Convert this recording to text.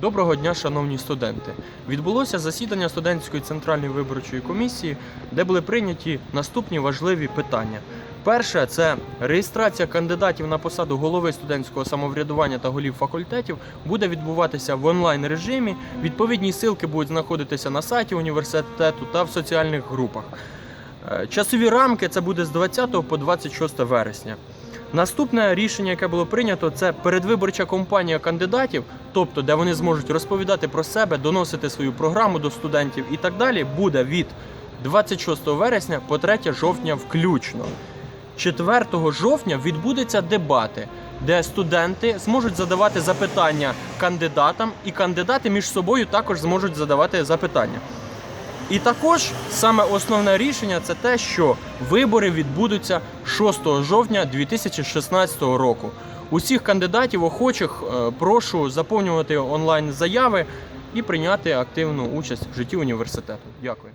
Доброго дня, шановні студенти! Відбулося засідання студентської центральної виборчої комісії, де були прийняті наступні важливі питання. Перше це реєстрація кандидатів на посаду голови студентського самоврядування та голів факультетів буде відбуватися в онлайн режимі. Відповідні ссылки будуть знаходитися на сайті університету та в соціальних групах. Е, Часові рамки це буде з 20 по 26 вересня. Наступне рішення, яке було прийнято, це передвиборча кампанія кандидатів, тобто де вони зможуть розповідати про себе, доносити свою програму до студентів і так далі, буде від 26 вересня по 3 жовтня включно. 4 жовтня відбудуться дебати, де студенти зможуть задавати запитання кандидатам, і кандидати між собою також зможуть задавати запитання. І також саме основне рішення це те, що вибори відбудуться 6 жовтня 2016 року. Усіх кандидатів охочих е, прошу заповнювати онлайн заяви і прийняти активну участь в житті університету. Дякую.